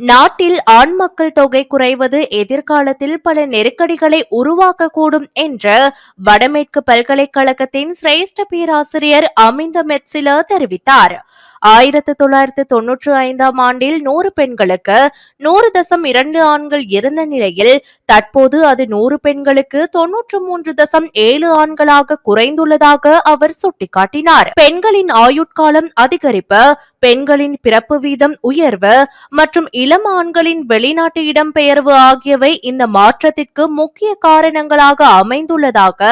நாட்டில் ஆண் மக்கள் தொகை குறைவது எதிர்காலத்தில் பல நெருக்கடிகளை உருவாக்கக்கூடும் என்று வடமேற்கு பல்கலைக்கழகத்தின் சிரேஷ்ட பேராசிரியர் அமிந்த மெட்சிலர் தெரிவித்தார். ஆயிரத்து தொள்ளாயிரத்து தொன்னூற்று ஐந்தாம் ஆண்டில் நூறு பெண்களுக்கு நூறு தசம் இரண்டு ஆண்கள் இருந்த நிலையில் தற்போது அது நூறு பெண்களுக்கு தொன்னூற்று மூன்று தசம் ஏழு ஆண்களாக குறைந்துள்ளதாக அவர் சுட்டிக்காட்டினார். பெண்களின் ஆயுட்காலம் அதிகரிப்பு பெண்களின் பிறப்பு வீதம் உயர்வு மற்றும் இளம் ஆண்களின் வெளிநாட்டு இடம்பெயர்வு ஆகியவை இந்த மாற்றத்திற்கு முக்கிய காரணங்களாக அமைந்துள்ளதாக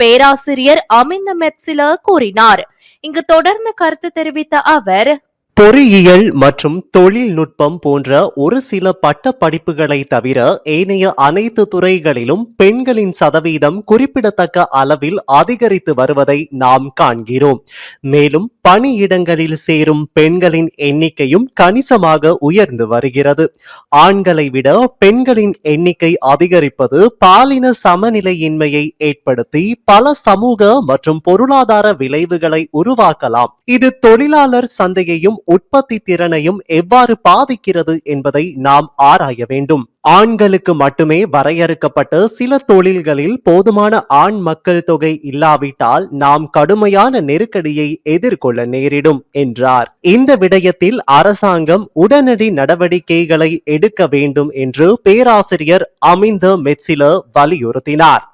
பேராசிரியர் அமிந்த மெட்சிலர் கூறினார். இங்கு தொடர்ந்து கருத்து தெரிவித்த அவர் பொறியியல் மற்றும் தொழில்நுட்பம் போன்ற ஒரு சில பட்ட படிப்புகளை தவிர ஏனைய அனைத்து துறைகளிலும் பெண்களின் சதவீதம் குறிப்பிடத்தக்க அளவில் அதிகரித்து வருவதை நாம் காண்கிறோம். மேலும் பணியிடங்களில் சேரும் பெண்களின் எண்ணிக்கையும் கணிசமாக உயர்ந்து வருகிறது. ஆண்களை விட பெண்களின் எண்ணிக்கை அதிகரிப்பது பாலின சமநிலையின்மையை ஏற்படுத்தி பல சமூக மற்றும் பொருளாதார விளைவுகளை உருவாக்கலாம். இது தொழிலாளர் சந்தையையும் உற்பத்தி திறனையும் எவ்வாறு பாதிக்கிறது என்பதை நாம் ஆராய வேண்டும். ஆண்களுக்கு மட்டுமே வரையறுக்கப்பட்ட சில தொழில்களில் போதுமான ஆண் மக்கள் தொகை இல்லாவிட்டால் நாம் கடுமையான நெருக்கடியை எதிர்கொள்ள நேரிடும் என்றார். இந்த விடயத்தில் அரசாங்கம் உடனடி நடவடிக்கைகளை எடுக்க வேண்டும் என்று பேராசிரியர் அமிந்த மெட்சில வலியுறுத்தினார்.